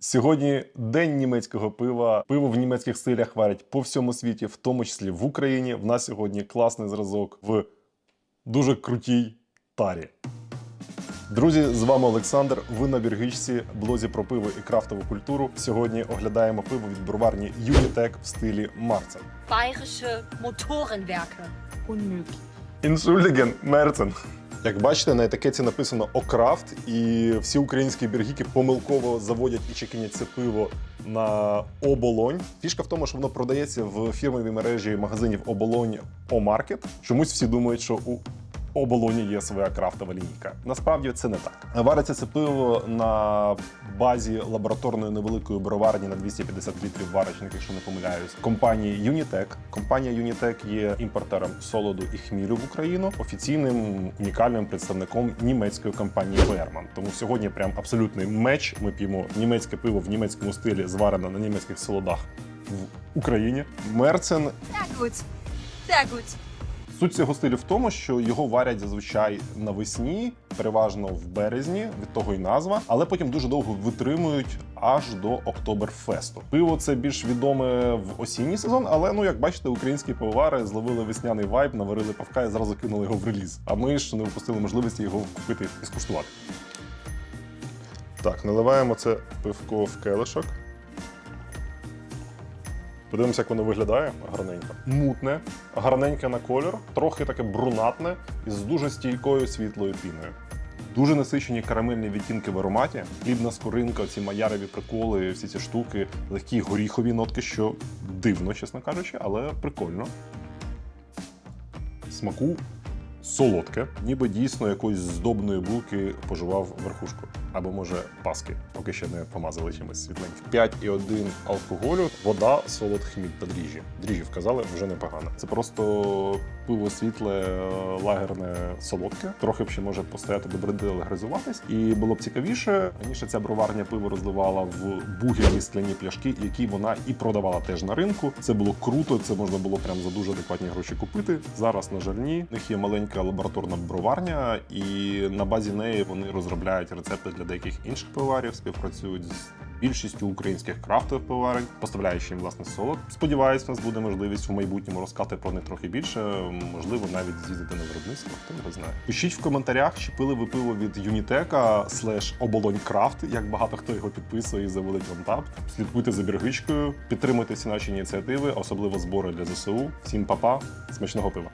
Сьогодні день німецького пива. Пиво в німецьких стилях варять по всьому світі, в тому числі в Україні. В нас сьогодні класний зразок в дуже крутій тарі. Друзі, з вами Олександр. Ви на Біргичці, блозі про пиво і крафтову культуру. Сьогодні оглядаємо пиво від броварні Юнітек в стилі Марцен. bayerische Motorenwerke. Unmöglich. Іншуліген Мерцен. Як бачите, на етикеті написано Окрафт, і всі українські біргіки помилково заводять і чекінять це пиво на оболонь. Фішка в тому, що воно продається в фірмовій мережі магазинів оболонь О-Маркет. Чомусь всі думають, що у оболоні є своя крафтова лінійка. Насправді це не так. Вариться це пиво на базі лабораторної невеликої броварні на 250 літрів варочник, якщо не помиляюсь, компанії Unitec. Компанія Unitec є імпортером солоду і хмілю в Україну, офіційним унікальним представником німецької компанії Берман. Тому сьогодні прям абсолютний меч. Ми п'ємо німецьке пиво в німецькому стилі, зварене на німецьких солодах в Україні. Мерцен. Sehr gut. Суть цього стилю в тому, що його варять зазвичай навесні, переважно в березні, від того й назва, але потім дуже довго витримують аж до Октоберфесту. Пиво це більш відоме в осінній сезон, але ну як бачите, українські пивовари зловили весняний вайб, наварили павка і зразу кинули його в реліз. А ми ж не випустили можливості його купити і скуштувати. Так, наливаємо це пивко в келишок. Подивимося, як воно виглядає гарненько. Мутне, гарненьке на колір, трохи таке брунатне і з дуже стійкою світлою піною. Дуже насичені карамельні відтінки в ароматі, хлібна скоринка, ці маяреві приколи, всі ці штуки, легкі горіхові нотки, що дивно, чесно кажучи, але прикольно. Смаку солодке, ніби дійсно якоїсь здобної булки поживав верхушку. Або може паски, поки ще не помазали чимось світленьким. 5,1 алкоголю, вода, солод, хміль та дріжджі. Дріжджі вказали вже непогано. Це просто пиво світле, лагерне, солодке. Трохи б ще може постояти добродилегризуватись. І було б цікавіше. Раніше ця броварня пиво розливала в бугерні скляні пляшки, які вона і продавала теж на ринку. Це було круто, це можна було прям за дуже адекватні гроші купити. Зараз, на жаль, ні. У них є маленька лабораторна броварня, і на базі неї вони розробляють рецепти для деяких інших пиварів, співпрацюють з більшістю українських крафтових пиварень, поставляючи їм власне солод. Сподіваюсь, у нас буде можливість в майбутньому розказати про них трохи більше. Можливо, навіть з'їздити на виробництво. Хто його знає. Пишіть в коментарях, чи пили ви пиво від Юнітека слеш оболонь крафт, як багато хто його підписує і заводить в Слідкуйте за біргичкою, підтримуйте всі наші ініціативи, особливо збори для ЗСУ. Всім па-па, смачного пива.